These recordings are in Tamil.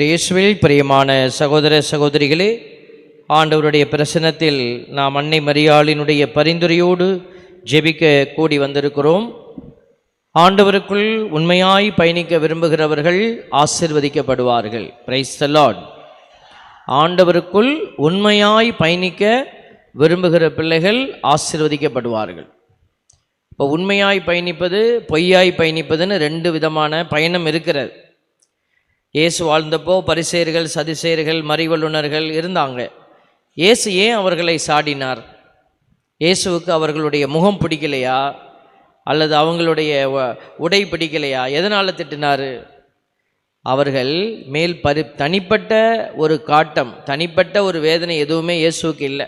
இயேசுவில் பிரியமான சகோதர சகோதரிகளே ஆண்டவருடைய பிரசனத்தில் நாம் அன்னை மரியாளினுடைய பரிந்துரையோடு ஜெபிக்க கூடி வந்திருக்கிறோம். ஆண்டவருக்குள் உண்மையாய் பயணிக்க விரும்புகிறவர்கள் ஆசிர்வதிக்கப்படுவார்கள். பிரைஸ் லார்ட் ஆண்டவருக்குள் உண்மையாய் பயணிக்க விரும்புகிற பிள்ளைகள் ஆசிர்வதிக்கப்படுவார்கள். இப்போ உண்மையாய் பயணிப்பது பொய்யாய் பயணிப்பதுன்னு ரெண்டு விதமான பயணம் இருக்கிறது. இயேசு வாழ்ந்தப்போ பரிசேர்கள் சதிசேர்கள் மறிவல்லுநர்கள் இருந்தாங்க. இயேசு ஏன் அவர்களை சாடினார்? இயேசுவுக்கு அவர்களுடைய முகம் பிடிக்கலையா? அல்லது அவங்களுடைய உடை பிடிக்கலையா? எதனால் திட்டினார்? அவர்கள் மேல் பரி தனிப்பட்ட ஒரு காட்டம் தனிப்பட்ட ஒரு வேதனை எதுவுமே இயேசுவுக்கு இல்லை.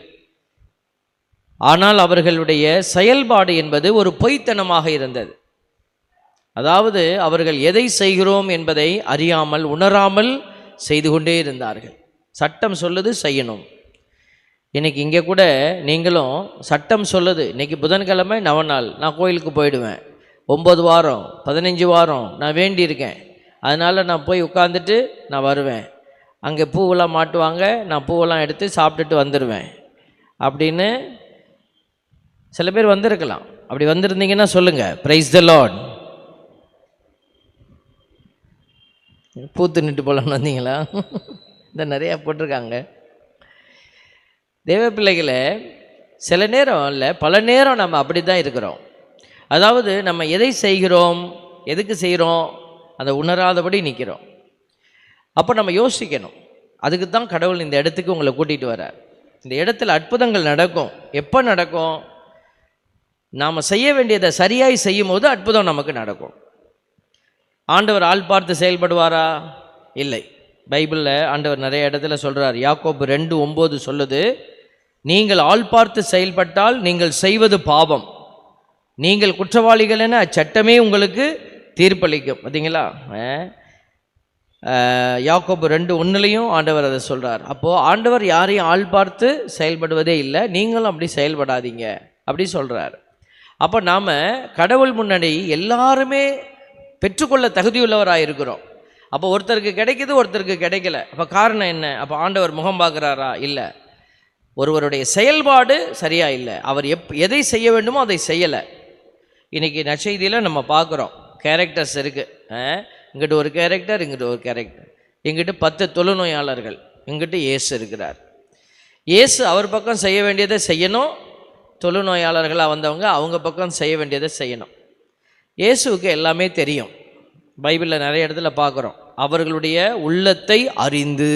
ஆனால் அவர்களுடைய செயல்பாடு என்பது ஒரு பொய்த்தனமாக இருந்தது. அதாவது அவர்கள் எதை செய்கிறோம் என்பதை அறியாமல் உணராமல் செய்து கொண்டே இருந்தார்கள். சட்டம் சொல்லுது செய்யணும். இன்றைக்கி இங்கே கூட நீங்களும் சட்டம் சொல்லுது. இன்றைக்கி புதன்கிழமை நவ நாள். நான் கோயிலுக்கு போயிடுவேன். ஒம்பது வாரம் பதினஞ்சு வாரம் நான் வேண்டியிருக்கேன். அதனால் நான் போய் உட்காந்துட்டு நான் வருவேன். அங்கே பூவெல்லாம் மாட்டுவாங்க. நான் பூவெல்லாம் எடுத்து சாப்பிட்டுட்டு வந்துடுவேன் அப்படின்னு சில பேர் வந்திருக்கலாம். அப்படி வந்திருந்தீங்கன்னா சொல்லுங்கள் ப்ரைஸ் த லார்ட் பூத்து நிட்டு போகலான்னு வந்தீங்களா? இந்த நிறையா போட்டிருக்காங்க. தேவ பிள்ளைகளை சில நேரம் இல்லை பல நேரம் நம்ம அப்படி தான் இருக்கிறோம். அதாவது நம்ம எதை செய்கிறோம் எதுக்கு செய்கிறோம் அதை உணராதபடி நிற்கிறோம் அப்போ நம்ம யோசிக்கணும். அதுக்கு தான் கடவுள் இந்த இடத்துக்கு உங்களை கூட்டிகிட்டு வரார் இந்த இடத்துல அற்புதங்கள் நடக்கும். எப்போ நடக்கும்? நாம் செய்ய வேண்டியதை சரியாய் செய்யும் போது அற்புதம் நமக்கு நடக்கும். ஆண்டவர் ஆள் பார்த்து செயல்படுவாரா? இல்லை. பைபிளில் ஆண்டவர் நிறைய இடத்துல சொல்கிறார் யாக்கோபு ரெண்டு ஒம்பது சொல்லுது நீங்கள் ஆள் பார்த்து செயல்பட்டால் நீங்கள் செய்வது பாவம். நீங்கள் குற்றவாளிகள் என அச்சட்டமே உங்களுக்கு தீர்ப்பளிக்கும். பார்த்தீங்களா அஹ், யாக்கோபு ரெண்டு ஒன்றுலையும் ஆண்டவர் அதை சொல்கிறார் அப்போது ஆண்டவர் யாரையும் ஆள் பார்த்து செயல்படுவதே இல்லை நீங்களும் அப்படி செயல்படாதீங்க. அப்படி சொல்கிறார் அப்போ நாம் கடவுள் முன்னாடி எல்லாருமே பெற்றுக்கொள்ள தகுதியுள்ளவராக இருக்கிறோம் அப்போ ஒருத்தருக்கு கிடைக்குது ஒருத்தருக்கு கிடைக்கல. அப்போ காரணம் என்ன? அப்போ ஆண்டவர் முகம் பார்க்குறாரா? இல்லை. ஒருவருடைய செயல்பாடு சரியாக இல்லை. அவர் எப் எதை செய்ய வேண்டுமோ அதை செய்யலை. இன்றைக்கி நற்செய்தியில் நம்ம பார்க்குறோம். கேரக்டர்ஸ் இருக்குது இங்கிட்டு ஒரு கேரக்டர் இங்கிட்ட ஒரு கேரக்டர் இங்கிட்டு பத்து தொழுநோயாளர்கள். இங்கிட்டு இயேசு இருக்கிறார். இயேசு அவர் பக்கம் செய்ய வேண்டியதை செய்யணும். தொழுநோயாளர்களாக வந்தவங்க அவங்க பக்கம் செய்ய வேண்டியதை செய்யணும். இயேசுவுக்கு எல்லாமே தெரியும். பைபிளில் நிறைய இடத்துல பார்க்குறோம். அவர்களுடைய உள்ளத்தை அறிந்து.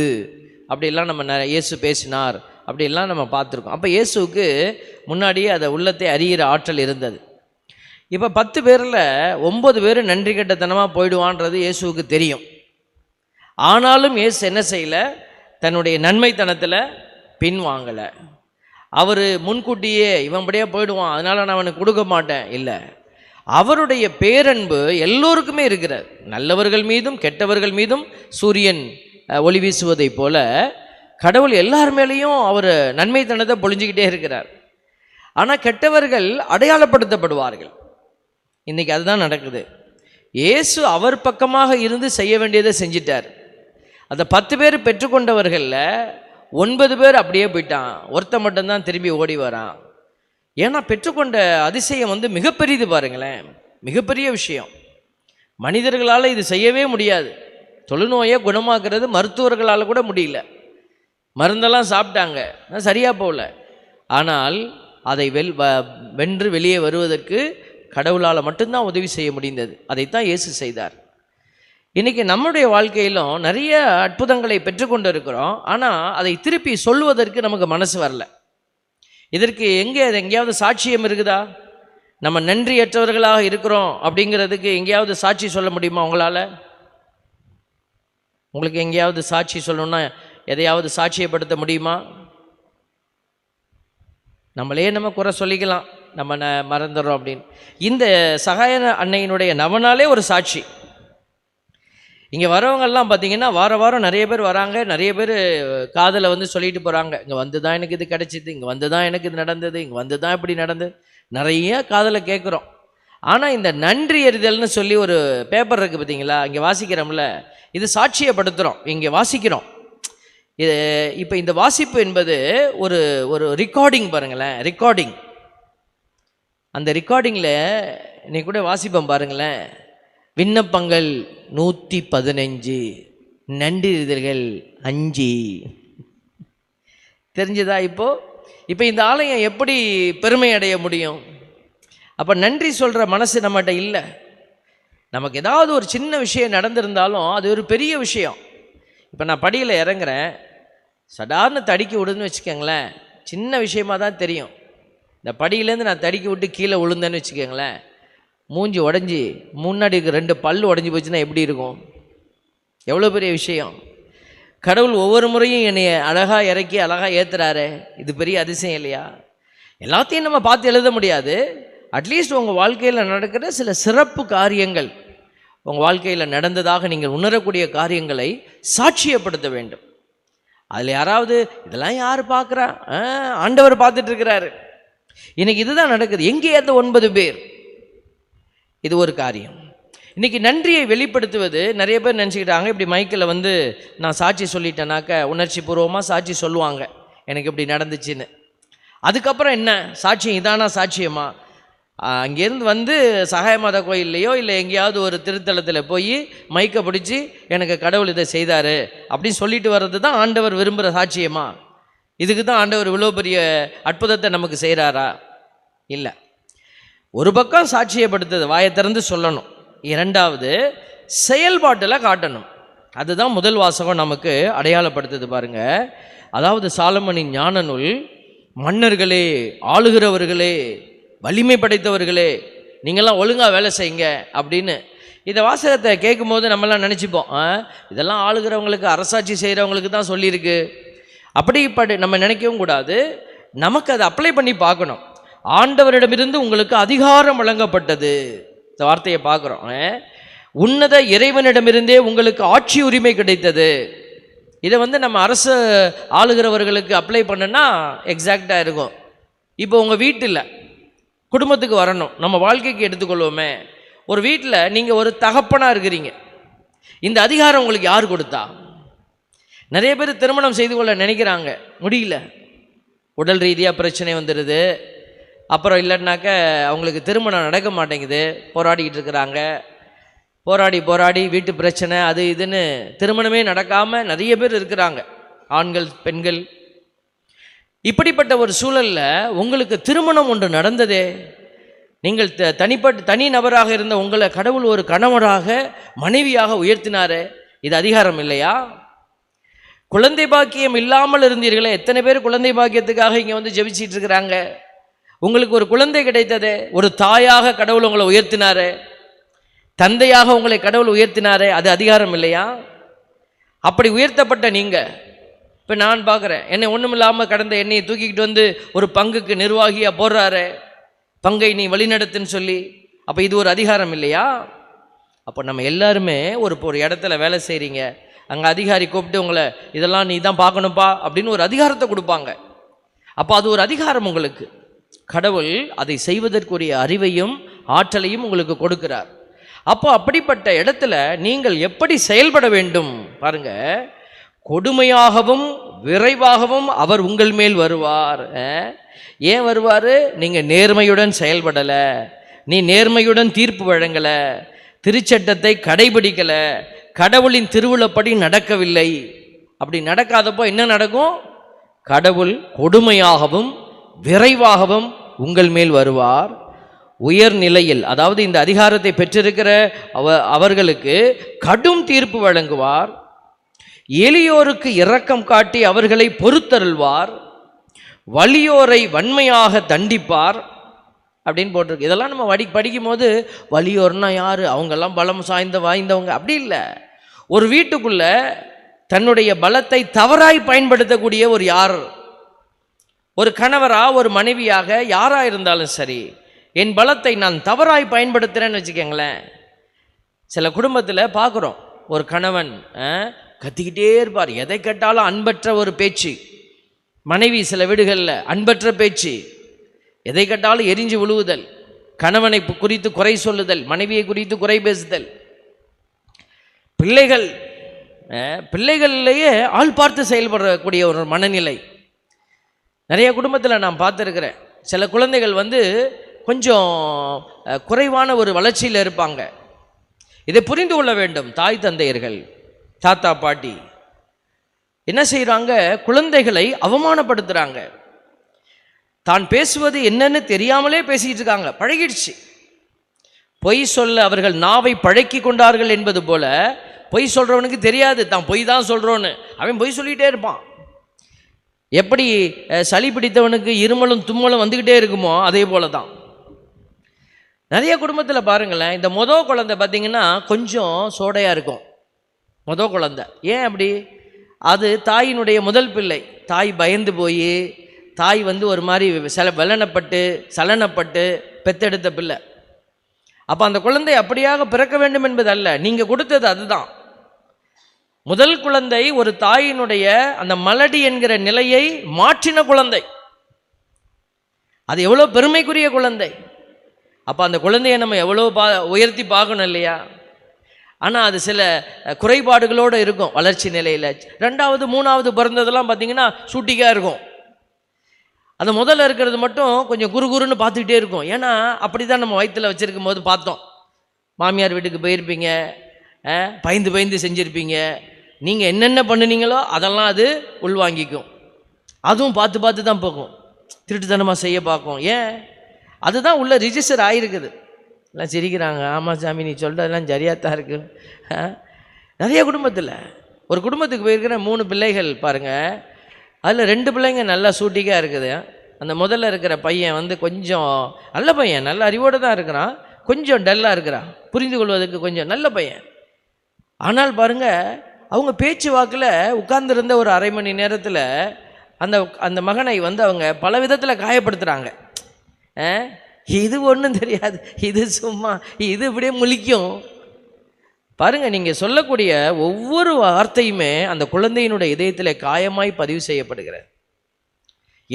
அப்படிலாம் நம்ம நிறைய இயேசு பேசினார். அப்படிலாம் நம்ம பார்த்துருக்கோம். அப்போ இயேசுவுக்கு முன்னாடியே அதை உள்ளத்தை அறிகிற ஆற்றல் இருந்தது. இப்போ பத்து பேரில் ஒம்பது பேர் நன்றி கட்டத்தனமாக போயிடுவான்றது இயேசுவுக்கு தெரியும். ஆனாலும் இயேசு என்ன செய்யலை? தன்னுடைய நன்மைத்தனத்தில் பின்வாங்கலை அவர் முன்கூட்டியே இவன் படியே போயிடுவான். அதனால் நான் அவனுக்கு கொடுக்க மாட்டேன். இல்லை. அவருடைய பேரன்பு எல்லோருக்குமே இருக்கிறது. நல்லவர்கள் மீதும் கெட்டவர்கள் மீதும் சூரியன் ஒளி வீசுவதைப் போல கடவுள் எல்லார் மேலேயும் அவர் நன்மை தனத்தை பொழிஞ்சுக்கிட்டே இருக்கிறார். ஆனால் கெட்டவர்கள் அடையாளப்படுத்தப்படுவார்கள். இன்றைக்கி அதுதான் நடக்குது. இயேசு அவர் பக்கமாக இருந்து செய்ய வேண்டியதை செஞ்சிட்டார். அந்த பத்து பேர் பெற்றுக்கொண்டவர்களில் ஒன்பது பேர் அப்படியே போயிட்டான். ஒருத்தன் மட்டும்தான் திரும்பி ஓடி வரான். ஏன்னா பெற்றுக்கொண்ட அதிசயம் வந்து மிகப்பெரியது பாருங்களேன். மிகப்பெரிய விஷயம். மனிதர்களால் இது செய்யவே முடியாது. தொழுநோயை குணமாக்குறது மருத்துவர்களால் கூட முடியல. மருந்தெல்லாம் சாப்பிட்டாங்க. சரியாக போகல. ஆனால் அதை வெல் வ- வென்று வெளியே வருவதற்கு கடவுளால் மட்டும்தான் உதவி செய்ய முடிந்தது. அதைத்தான் இயேசு செய்தார். இன்றைக்கி நம்முடைய வாழ்க்கையிலும் நிறைய அற்புதங்களை பெற்றுக்கொண்டு இருக்கிறோம். ஆனால் அதை திருப்பி சொல்வதற்கு நமக்கு மனசு வரல. இதற்கு எங்கே அது எங்கேயாவது சாட்சியம் இருக்குதா? நம்ம நன்றியற்றவர்களாக இருக்கிறோம் அப்படிங்கிறதுக்கு எங்கேயாவது சாட்சி சொல்ல முடியுமா உங்களால்? உங்களுக்கு எங்கேயாவது சாட்சி சொல்லணும்னா எதையாவது சாட்சியப்படுத்த முடியுமா? நம்மளே நம்ம குறை சொல்லிக்கலாம். நம்ம ந மறந்துடுறோம் அப்படின்னு. இந்த சகாய அன்னையினுடைய நவனாலே ஒரு சாட்சி. இங்கே வரவங்கெல்லாம் பார்த்தீங்கன்னா வார வாரம் நிறைய பேர் வராங்க. நிறைய பேர் காதில் வந்து சொல்லிட்டு போகிறாங்க இங்கே வந்து தான் எனக்கு இது கிடச்சிது. இங்கே வந்து தான் எனக்கு இது நடந்தது. இங்கே வந்து தான் இப்படி நடந்தது. நிறைய காதில் கேட்குறோம் ஆனால் இந்த நன்றி எறிதல்னு சொல்லி ஒரு பேப்பர் இருக்குது பார்த்தீங்களா இங்கே வாசிக்கிறோம்ல. இது சாட்சியப்படுத்துகிறோம் இங்கே வாசிக்கிறோம். இது இப்போ இந்த வாசிப்பு என்பது ஒரு ஒரு ரெக்கார்டிங் பாருங்களேன். ரெக்கார்டிங் அந்த ரெக்கார்டிங்கில் நீ கூட வாசிப்போம் பாருங்களேன். விண்ணப்பங்கள் நூற்றி பதினஞ்சு நன்றிதழ்கள் அஞ்சு. தெரிஞ்சதா இப்போது இப்போ இந்த ஆலயம் எப்படி பெருமை அடைய முடியும்? அப்போ நன்றி சொல்கிற மனசு நம்மகிட்ட இல்லை. நமக்கு ஏதாவது ஒரு சின்ன விஷயம் நடந்திருந்தாலும் அது ஒரு பெரிய விஷயம். இப்போ நான் படியில் இறங்குறேன். சடார்னு தடுக்கி விடுன்னு வச்சுக்கோங்களேன். சின்ன விஷயமாக தான் தெரியும். இந்த படியிலேருந்து நான் தடுக்கி விட்டு கீழே விழுந்தேன்னு வச்சுக்கோங்களேன். மூஞ்சி உடஞ்சி முன்னாடி இருக்க ரெண்டு பல் உடஞ்சி போச்சுன்னா எப்படி இருக்கும்? எவ்வளோ பெரிய விஷயம். கடவுள் ஒவ்வொரு முறையும் என்னை அழகாக இறக்கி அழகாக ஏற்றுறாரு இது பெரிய அதிசயம் இல்லையா? எல்லாத்தையும் நம்ம பார்த்து எழுத முடியாது. அட்லீஸ்ட் உங்கள் வாழ்க்கையில் நடக்கிற சில சிறப்பு காரியங்கள் உங்கள் வாழ்க்கையில் நடந்ததாக நீங்கள் உணரக்கூடிய காரியங்களை சாட்சியப்படுத்த வேண்டும். அதில் யாராவது இதெல்லாம் யார் பார்க்குறா? ஆண்டவர் பார்த்துட்டு இருக்கிறாரு. இன்னைக்கு இதுதான் நடக்குது. எங்கே அந்த ஒன்பது பேர் இது ஒரு காரியம். இன்றைக்கி நன்றியை வெளிப்படுத்துவது நிறைய பேர் நினச்சிக்கிட்டாங்க இப்படி மைக்கில் வந்து நான் சாட்சி சொல்லிட்டேனாக்க உணர்ச்சி பூர்வமாக சாட்சி சொல்லுவாங்க. எனக்கு இப்படி நடந்துச்சுன்னு. அதுக்கப்புறம் என்ன? சாட்சியம் இதானா சாட்சியமா? அங்கேருந்து வந்து சகாயமாத கோயில்லையோ இல்லை எங்கேயாவது ஒரு திருத்தலத்தில் போய் மைக்கை பிடிச்சி எனக்கு கடவுள் இதை செய்தார் அப்படின்னு சொல்லிட்டு வர்றது தான் ஆண்டவர் விரும்புகிற சாட்சியமா? இதுக்கு தான் ஆண்டவர் இவ்வளோ பெரிய அற்புதத்தை நமக்கு செய்கிறாரா இல்லை. ஒரு பக்கம் சாட்சியப்படுத்துது வாயை திறந்து சொல்லணும். இரண்டாவது செயல்பாட்டில் காட்டணும். அதுதான் முதல் வாசகம் நமக்கு அடையாளப்படுத்துது பாருங்க. அதாவது சாலமணின் ஞான நூல் மன்னர்களே ஆளுகிறவர்களே வலிமை படைத்தவர்களே நீங்கள்லாம் ஒழுங்காக வேலை செய்யுங்க அப்படின்னு. இந்த வாசகத்தை கேட்கும்போது நம்மலாம் நினச்சிப்போம் இதெல்லாம் ஆளுகிறவங்களுக்கு அரசாட்சி செய்கிறவங்களுக்கு தான் சொல்லியிருக்கு. அப்படிப்பட்ட நம்ம நினைக்கவும் கூடாது. நமக்கு அதை அப்ளை பண்ணி பார்க்கணும். ஆண்டவரிடமிருந்து உங்களுக்கு அதிகாரம் வழங்கப்பட்டது. இந்த வார்த்தையை பார்க்குறோம். உன்னத இறைவனிடமிருந்தே உங்களுக்கு ஆட்சி உரிமை கிடைத்தது. இதை வந்து நம்ம அரசு ஆளுகிறவர்களுக்கு அப்ளை பண்ணுன்னா எக்ஸாக்டாக இருக்கும். இப்போ உங்கள் வீட்டில் குடும்பத்துக்கு வரணும். நம்ம வாழ்க்கைக்கு எடுத்துக்கொள்வோமே. ஒரு வீட்டில் நீங்கள் ஒரு தகப்பனாக இருக்கிறீங்க. இந்த அதிகாரம் உங்களுக்கு யார் கொடுத்தா? நிறைய பேர் திருமணம் செய்து கொள்ள நினைக்கிறாங்க. முடியல. உடல் ரீதியாக பிரச்சனை வந்துடுது அப்புறம் இல்லைன்னாக்க அவங்களுக்கு திருமணம் நடக்க மாட்டேங்குது. போராடிக்கிட்டு இருக்கிறாங்க. போராடி போராடி வீட்டு பிரச்சனை அது இதுன்னு திருமணமே நடக்காமல் நிறைய பேர் இருக்கிறாங்க. ஆண்கள் பெண்கள். இப்படிப்பட்ட ஒரு சூழலில் உங்களுக்கு திருமணம் ஒன்று நடந்ததே? நீங்கள் த- தனிப்பட்ட தனி நபராக இருந்த உங்களை கடவுள் ஒரு கணவராக மனைவியாக உயர்த்தினாரே? இது அதிகாரம் இல்லையா? குழந்தை பாக்கியம் இல்லாமல் இருந்தீர்களே. எத்தனை பேர் குழந்தை பாக்கியத்துக்காக இங்கே வந்து ஜெபிச்சிட்டு இருக்கிறாங்க? உங்களுக்கு ஒரு குழந்தை கிடைத்தது ஒரு தாயாக கடவுள் உங்களை உயர்த்தினாரு. தந்தையாக உங்களை கடவுள் உயர்த்தினாரே அது அதிகாரம் இல்லையா? அப்படி உயர்த்தப்பட்ட நீங்கள் இப்போ நான் பார்க்குறேன் என்னை ஒன்றும் இல்லாமல் கடந்த என்னையை தூக்கிக்கிட்டு வந்து ஒரு பங்குக்கு நிர்வாகியாக போடுறாரு. பங்கை நீ வழிநடத்துன்னு சொல்லி அப்போ இது ஒரு அதிகாரம் இல்லையா? அப்போ நம்ம எல்லாருமே ஒரு ஒரு இடத்துல வேலை செய்கிறீங்க அங்கே அதிகாரி கூப்பிட்டு உங்களை இதெல்லாம் நீ தான் பார்க்கணும்ப்பா அப்படின்னு ஒரு அதிகாரத்தை கொடுப்பாங்க. அப்போ அது ஒரு அதிகாரம் உங்களுக்கு. கடவுள் அதை செய்வதற்குரிய அறிவையும் ஆற்றலையும் உங்களுக்கு கொடுக்கிறார். அப்போ அப்படிப்பட்ட இடத்துல நீங்கள் எப்படி செயல்பட வேண்டும்? பாருங்க. கொடுமையாகவும் விரைவாகவும் அவர் உங்கள் மேல் வருவார். ஏன் வருவார்? நீங்கள் நேர்மையுடன் செயல்படலை. நீ நேர்மையுடன் தீர்ப்பு வழங்கலை. திருச்சட்டத்தை கடைபிடிக்கலை. கடவுளின் திருவிழப்படி நடக்கவில்லை. அப்படி நடக்காதப்போ என்ன நடக்கும்? கடவுள் கொடுமையாகவும் விரைவாகவும் உங்கள் மேல் வருவார். உயர்நிலையில் அதாவது இந்த அதிகாரத்தை பெற்றிருக்கிற அவ அவர்களுக்கு கடும் தீர்ப்பு வழங்குவார். எளியோருக்கு இரக்கம் காட்டி அவர்களை பொறுத்தருள்வார். வலியோரை வன்மையாக தண்டிப்பார். அப்படின்னு போட்டிருக்கு. இதெல்லாம் நம்ம வடி படிக்கும் போது வலியோர்னா யார்? அவங்கெல்லாம் பலம் சாய்ந்த வாய்ந்தவங்க. அப்படி இல்லை. ஒரு வீட்டுக்குள்ளே தன்னுடைய பலத்தை தவறாய் பயன்படுத்தக்கூடிய ஒரு யார் ஒரு கணவரா ஒரு மனைவியாக யாராக இருந்தாலும் சரி என் பலத்தை நான் தவறாய் பயன்படுத்துகிறேன்னு வச்சுக்கோங்களேன். சில குடும்பத்தில் பார்க்குறோம் ஒரு கணவன் கத்திக்கிட்டே இருப்பார். எதை கேட்டாலும் அன்பற்ற ஒரு பேச்சு. மனைவி சில வீடுகளில் அன்பற்ற பேச்சு. எதை கேட்டாலும் எரிஞ்சு விழுவுதல். கணவனை குறித்து குறை சொல்லுதல். மனைவியை குறித்து குறை பேசுதல். பிள்ளைகள் பிள்ளைகளிலேயே பிள்ளைகள்லேயே ஆள் பார்த்து செயல்படக்கூடிய ஒரு மனநிலை. நிறைய குடும்பத்தில் நான் பார்த்துருக்குறேன். சில குழந்தைகள் வந்து கொஞ்சம் குறைவான ஒரு வளர்ச்சியில் இருப்பாங்க. இதை புரிந்து கொள்ள வேண்டும் தாய் தந்தையர்கள் தாத்தா பாட்டி. என்ன செய்கிறாங்க குழந்தைகளை அவமானப்படுத்துகிறாங்க தான் பேசுவது என்னன்னு தெரியாமலே பேசிக்கிட்டு இருக்காங்க. பழகிடுச்சு. பொய் சொல்ல அவர்கள் நாவை பழக்கி கொண்டார்கள் என்பது போல பொய் சொல்கிறவனுக்கு தெரியாது. தான் பொய் தான் சொல்கிறோன்னு அவன் பொய் சொல்லிகிட்டே இருப்பான். எப்படி சளி பிடித்தவனுக்கு இருமலும் தும்மலும் வந்துக்கிட்டே இருக்குமோ அதே போல தான் நிறைய குடும்பத்தில் பாருங்களேன் இந்த மொதல் குழந்தை பார்த்திங்கன்னா கொஞ்சம் சோடையாக இருக்கும். மொத குழந்தை. ஏன் அப்படி? அது தாயினுடைய முதல் பிள்ளை. தாய் பயந்து போய் தாய் வந்து ஒரு மாதிரி சில வெள்ளனப்பட்டு சலனப்பட்டு பெத்தெடுத்த பிள்ளை. அப்போ அந்த குழந்தை அப்படியாக பிறக்க வேண்டும் என்பது அல்ல. நீங்கள் கொடுத்தது அதுதான். முதல் குழந்தை ஒரு தாயினுடைய அந்த மலடி என்கிற நிலையை மாற்றின குழந்தை. அது எவ்வளோ பெருமைக்குரிய குழந்தை. அப்போ அந்த குழந்தையை நம்ம எவ்வளோ பா உயர்த்தி பார்க்கணும் இல்லையா? ஆனால் அது சில குறைபாடுகளோடு இருக்கும் வளர்ச்சி நிலையில். ரெண்டாவது மூணாவது பிறந்ததெல்லாம் பார்த்தீங்கன்னா சூட்டிக்காக இருக்கும். அந்த முதல்ல இருக்கிறது மட்டும் கொஞ்சம் குறுகுறுன்னு பார்த்துக்கிட்டே இருக்கும். ஏன்னா அப்படி தான் நம்ம வயிற்றில் வச்சுருக்கும் போது பார்த்தோம். மாமியார் வீட்டுக்கு போயிருப்பீங்க பயந்து பயந்து செஞ்சுருப்பீங்க. நீங்கள் என்னென்ன பண்ணுனீங்களோ அதெல்லாம் அது உள்வாங்கிக்கும். அதுவும் பார்த்து பார்த்து தான் போகும். திருட்டுத்தனமாக செய்ய பார்க்கும். ஏன்? அதுதான் உள்ள ரிஜிஸ்டர் ஆகிருக்குது எல்லாம் சிரிக்கிறாங்க. ஆமாம் சாமி நீ சொல்கிறதெல்லாம் சரியாக தான் இருக்குது நிறைய குடும்பத்தில். ஒரு குடும்பத்துக்கு போயிருக்கிற மூணு பிள்ளைகள் பாருங்கள் அதில் ரெண்டு பிள்ளைங்க நல்லா சூட்டிக்காக இருக்குது. அந்த முதல்ல இருக்கிற பையன் வந்து கொஞ்சம் நல்ல பையன். நல்ல அறிவோடு தான் இருக்கிறான். கொஞ்சம் டல்லாக இருக்கிறான். புரிந்து கொள்வதற்கு கொஞ்சம் நல்ல பையன். ஆனால் பாருங்கள் அவங்க பேச்சு வாக்கில் உட்கார்ந்துருந்த ஒரு அரை மணி நேரத்தில் அந்த அந்த மகனை வந்து அவங்க பல விதத்தில் காயப்படுத்துகிறாங்க இது ஒன்றும் தெரியாது. இது சும்மா இது இப்படியே முழிக்கும். பாருங்கள் நீங்கள் சொல்லக்கூடிய ஒவ்வொரு வார்த்தையுமே அந்த குழந்தையினுடைய இதயத்தில் காயமாய் பதிவு செய்யப்படுகிறது.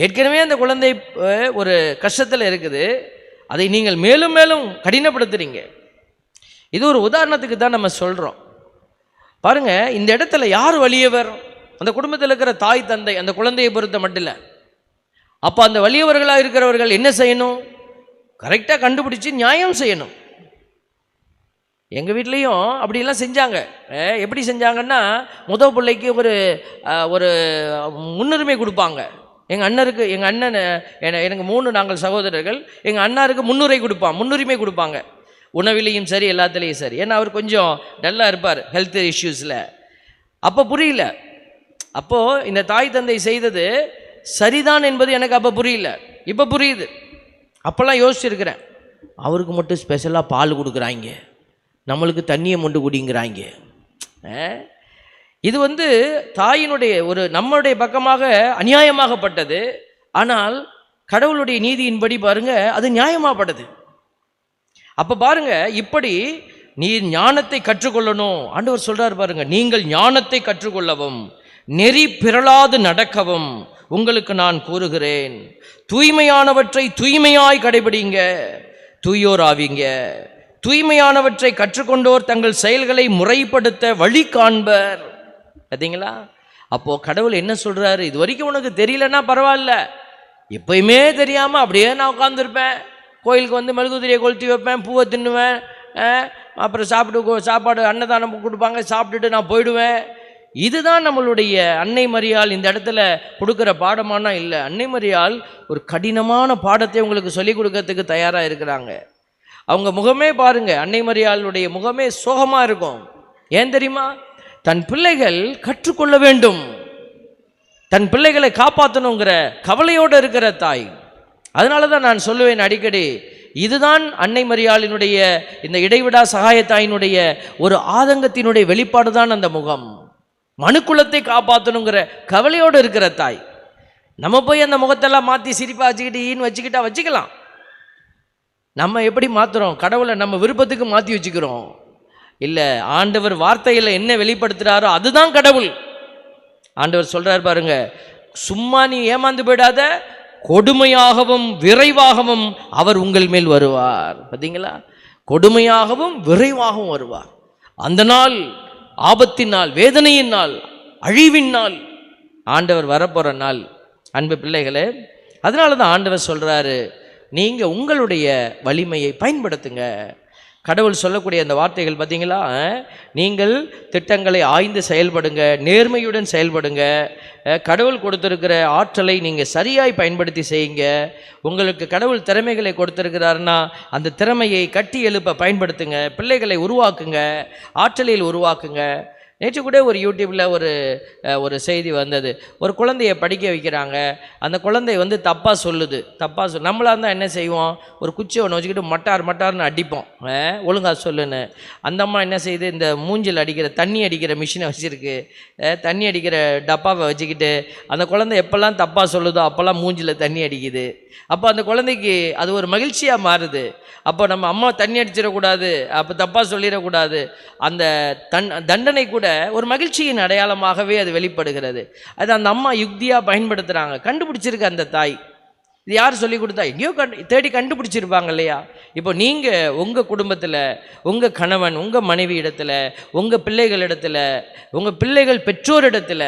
ஏற்கனவே அந்த குழந்தை ஒரு கஷ்டத்தில் இருக்குது. அதை நீங்கள் மேலும் மேலும் கடினப்படுத்துகிறீங்க இது ஒரு உதாரணத்துக்கு தான் நம்ம சொல்கிறோம் பாருங்க இந்த இடத்துல யார் வலியவர்? அந்த குடும்பத்தில் இருக்கிற தாய் தந்தை அந்த குழந்தையை பொறுத்த மட்டும் இல்லை அப்போ அந்த வலியவர்களாக இருக்கிறவர்கள் என்ன செய்யணும்? கரெக்டாக கண்டுபிடிச்சி நியாயம் செய்யணும். எங்கள் வீட்லேயும் அப்படிலாம் செஞ்சாங்க. எப்படி செஞ்சாங்கன்னா முத பிள்ளைக்கு ஒரு ஒரு முன்னுரிமை கொடுப்பாங்க. எங்கள் அண்ணருக்கு எங்கள் அண்ணன் எனக்கு மூணு நாங்கள் சகோதரர்கள். எங்கள் அண்ணாருக்கு முன்னுரை கொடுப்பான் முன்னுரிமை கொடுப்பாங்க. உணவிலையும் சரி எல்லாத்துலேயும் சரி. ஏன்னா அவர் கொஞ்சம் டல்லாக இருப்பார் ஹெல்த் இஷ்யூஸில் அப்போ புரியல. அப்போது இந்த தாய் தந்தை செய்தது சரிதான் என்பது எனக்கு அப்போ புரியல. இப்போ புரியுது. அப்போல்லாம் யோசிச்சிருக்கிறேன். அவருக்கு மட்டும் ஸ்பெஷலாக பால் கொடுக்குறாங்க. நம்மளுக்கு தண்ணியை மொண்டு குடிங்கிறாங்க. இது வந்து தாயினுடைய ஒரு நம்மளுடைய பக்கமாக அநியாயமாகப்பட்டது. ஆனால் கடவுளுடைய நீதியின்படி பாருங்கள் அது நியாயமாகப்பட்டது. அப்போ பாருங்க இப்படி நீ ஞானத்தை கற்றுக்கொள்ளணும். ஆண்டவர் சொல்றார் பாருங்க நீங்கள் ஞானத்தை கற்றுக்கொள்ளவும் நெறி பிறளாது நடக்கவும் உங்களுக்கு நான் கூறுகிறேன். தூய்மையானவற்றை தூய்மையாய் கடைபிடிங்க தூயோர் ஆவீங்க. தூய்மையானவற்றை கற்றுக்கொண்டோர் தங்கள் செயல்களை முறைப்படுத்த வழி காண்பர். பார்த்தீங்களா அப்போ கடவுள் என்ன சொல்றாரு? இது வரைக்கும் உனக்கு தெரியலன்னா பரவாயில்ல. எப்பயுமே தெரியாம அப்படியே நான் உட்காந்துருப்பேன் கோயிலுக்கு வந்து மெழுகுதிரியை கொளுத்தி வைப்பேன் பூவை தின்னுவேன் அப்புறம் சாப்பிட்டு சாப்பாடு அன்னதானம் கொடுப்பாங்க சாப்பிட்டுட்டு நான் போயிடுவேன். இதுதான் நம்மளுடைய அன்னை மரியால் இந்த இடத்துல கொடுக்குற பாடமானா இல்லை. அன்னை மரியால் ஒரு கடினமான பாடத்தை உங்களுக்கு சொல்லிக் கொடுக்கறதுக்கு தயாராக இருக்கிறாங்க. அவங்க முகமே பாருங்கள் அன்னை மரியாளுடைய முகமே சோகமாக இருக்கும். ஏன் தெரியுமா? தன் பிள்ளைகள் கற்றுக்கொள்ள வேண்டும். தன் பிள்ளைகளை காப்பாற்றணுங்கிற கவலையோடு இருக்கிற தாய். அதனால தான் நான் சொல்லுவேன் அடிக்கடி இதுதான் அன்னை மரியாளினுடைய இந்த இடைவிடா சகாயத்தாயினுடைய ஒரு ஆதங்கத்தினுடைய வெளிப்பாடு தான் அந்த முகம். மனுக்குலத்தை காப்பாற்றணுங்கிற கவலையோடு இருக்கிற தாய். நம்ம போய் அந்த முகத்தெல்லாம் மாற்றி சிரிப்பா வச்சுக்கிட்டு ஈன்னு வச்சுக்கிட்டா வச்சுக்கலாம். நம்ம எப்படி மாற்றுறோம் கடவுளை நம்ம விருப்பத்துக்கு மாற்றி வச்சுக்கிறோம். இல்லை ஆண்டவர் வார்த்தையில் என்ன வெளிப்படுத்துகிறாரோ அதுதான் கடவுள். ஆண்டவர் சொல்கிறார் பாருங்க சும்மா நீ ஏமாந்து போயிடாத கொடுமையாகவும் விரைவாகவும் அவர் உங்கள் மேல் வருவார். பார்த்தீங்களா கொடுமையாகவும் விரைவாகவும் வருவார். அந்த நாள் ஆபத்தினால் வேதனையினால் வேதனையின் நாள் அழிவின் நாள் ஆண்டவர் வரப்போகிற நாள் அன்பு பிள்ளைகளே. அதனால தான் ஆண்டவர் சொல்கிறாரு நீங்கள் உங்களுடைய வலிமையை பயன்படுத்துங்க. கடவுள் சொல்லக்கூடிய அந்த வார்த்தைகள் பார்த்தீங்களா? நீங்கள் திட்டங்களை ஆய்ந்து செயல்படுங்க நேர்மையுடன் செயல்படுங்க. கடவுள் கொடுத்துருக்கிற ஆற்றலை நீங்கள் சரியாய் பயன்படுத்தி செய்யுங்க. உங்களுக்கு கடவுள் திறமைகளை கொடுத்துருக்கிறாருன்னா அந்த திறமையை கட்டி எழுப்ப பயன்படுத்துங்க பிள்ளைகளை உருவாக்குங்க ஆற்றலில் உருவாக்குங்க. நேற்று கூட ஒரு யூடியூப்பில் ஒரு ஒரு செய்தி வந்தது. ஒரு குழந்தைய படிக்க வைக்கிறாங்க. அந்த குழந்தை வந்து தப்பாக சொல்லுது. தப்பாக சொல் நம்மளாக இருந்தால் என்ன செய்வோம்? ஒரு குச்சி ஒன்று வச்சுக்கிட்டு மட்டார் மட்டார்னு அடிப்போம். ஒழுங்காக ஒழுங்கா சொல்லுன்னு. அந்த அம்மா என்ன செய்யுது இந்த மூஞ்சில் அடிக்கிற தண்ணி அடிக்கிற மிஷினை வச்சுருக்கு. தண்ணி அடிக்கிற டப்பாவை வச்சுக்கிட்டு அந்த குழந்தை எப்போல்லாம் தப்பாக சொல்லுதோ அப்போல்லாம் மூஞ்சில் தண்ணி அடிக்குது. அப்போ அந்த குழந்தைக்கு அது ஒரு மகிழ்ச்சியாக மாறுது. அப்போ நம்ம அம்மா தண்ணி அடிச்சிடக்கூடாது. அப்போ தப்பாக சொல்லிடக்கூடாது. அந்த தன் தண்டனை கூட ஒரு மகிழ்ச்சியின் அடையாளமாகவே அது வெளிப்படுகிறது. அது அந்த அம்மா யுக்தியாக பயன்படுத்துகிறாங்க கண்டுபிடிச்சிருக்கு அந்த தாய். இது யார் சொல்லி கொடுத்தா? எங்கேயோ கண்டு தேடி கண்டுபிடிச்சிருப்பாங்க இல்லையா? இப்போ நீங்கள் உங்கள் குடும்பத்தில் உங்கள் கணவன் உங்கள் மனைவி இடத்துல உங்கள் பிள்ளைகள் இடத்துல உங்கள் பிள்ளைகள் பெற்றோர் இடத்துல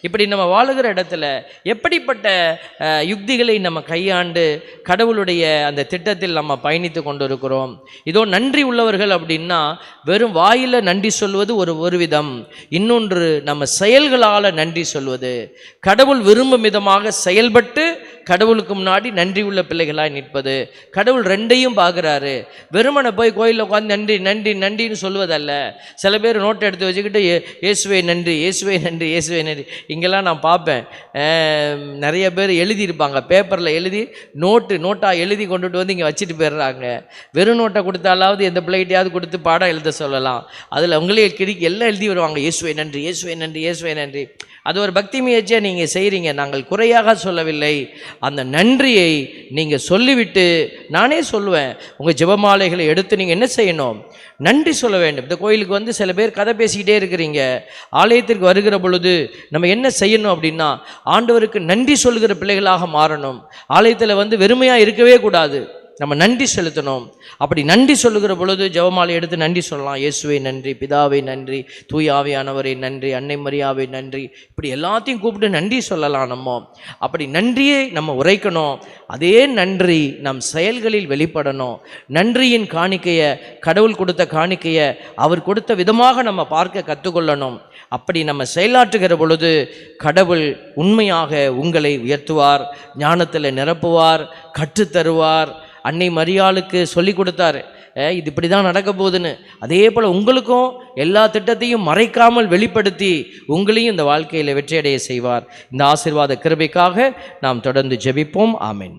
இப்படி நம்ம வாழுகிற இடத்துல எப்படிப்பட்ட யுக்திகளை நம்ம கையாண்டு கடவுளுடைய அந்த திட்டத்தில் நம்ம பயணித்து கொண்டு இருக்கிறோம் இதோ நன்றி உள்ளவர்கள் அப்படின்னா வெறும் வாயில் நன்றி சொல்வது ஒரு ஒரு விதம். இன்னொன்று நம்ம செயல்களால் நன்றி சொல்வது. கடவுள் விரும்பும் விதமாக செயல்பட்டு கடவுளுக்கு முன்னாடி நன்றி உள்ள பிள்ளைகளாய் நிற்பது. கடவுள் ரெண்டையும் பார்க்குறாரு. வெறுமனை போய் கோயிலில் உட்காந்து நன்றி நன்றி நன்றின்னு சொல்வதல்ல. சில பேர் நோட்டை எடுத்து வச்சுக்கிட்டு இயேசுவை நன்றி இயேசுவை நன்றி இயேசுவை நன்றி. இங்கெல்லாம் நான் பார்ப்பேன். நிறைய பேர் எழுதியிருப்பாங்க. பேப்பரில் எழுதி நோட்டு நோட்டாக எழுதி கொண்டுட்டு வந்து இங்கே வச்சுட்டு போயிடுறாங்க. வெறும் நோட்டை கொடுத்தாலாவது எந்த பிள்ளைகிட்டையாவது கொடுத்து பாடம் எழுத சொல்லலாம். அதில் உங்களே கிடிக்கு எல்லாம் எழுதி வருவாங்க. இயேசுவை நன்றி இயேசுவை நன்றி இயேசுவை நன்றி. அது ஒரு பக்தி முயற்சியாக நீங்கள் செய்கிறீங்க நாங்கள் குறையாக சொல்லவில்லை. அந்த நன்றியை நீங்கள் சொல்லிவிட்டு நானே சொல்லுவேன். உங்கள் ஜெபமாலைகளை எடுத்து நீங்கள் என்ன செய்யணும்? நன்றி சொல்ல வேண்டும். இந்த கோயிலுக்கு வந்து சில பேர் கதை பேசிக்கிட்டே இருக்கிறீங்க. ஆலயத்திற்கு வருகிற பொழுது நம்ம என்ன செய்யணும் அப்படின்னா ஆண்டவருக்கு நன்றி சொல்கிற பிள்ளைகளாக மாறணும். ஆலயத்தில் வந்து வெறுமையாக இருக்கவே கூடாது. நம்ம நன்றி செலுத்தணும். அப்படி நன்றி சொல்லுகிற பொழுது ஜெபமாலை எடுத்து நன்றி சொல்லலாம். இயேசுவை நன்றி பிதாவை நன்றி தூயாவியானவரை நன்றி அன்னை மரியாவை நன்றி. இப்படி எல்லாத்தையும் கூப்பிட்டு நன்றி சொல்லலாம் நம்ம. அப்படி நன்றியை நம்ம உரைக்கணும். அதே நன்றி நம் செயல்களில் வெளிப்படணும். நன்றியின் காணிக்கையை கடவுள் கொடுத்த காணிக்கையை அவர் கொடுத்த விதமாக நம்ம பார்க்க கற்றுக்கொள்ளணும். அப்படி நம்ம செயலாற்றுகிற பொழுது கடவுள் உண்மையாக உங்களை உயர்த்துவார் ஞானத்தில் நிரப்புவார் கற்றுத்தருவார் அன்னை மரியாளுக்கு சொல்லி கொடுத்தாரு. இது இப்படி தான் நடக்க போகுதுன்னு. அதே போல் உங்களுக்கும் எல்லா திட்டத்தையும் மறைக்காமல் வெளிப்படுத்தி உங்களையும் இந்த வாழ்க்கையில் வெற்றியடைய செய்வார். இந்த ஆசீர்வாத கிருபைக்காக நாம் தொடர்ந்து ஜெபிப்போம். ஆமேன்.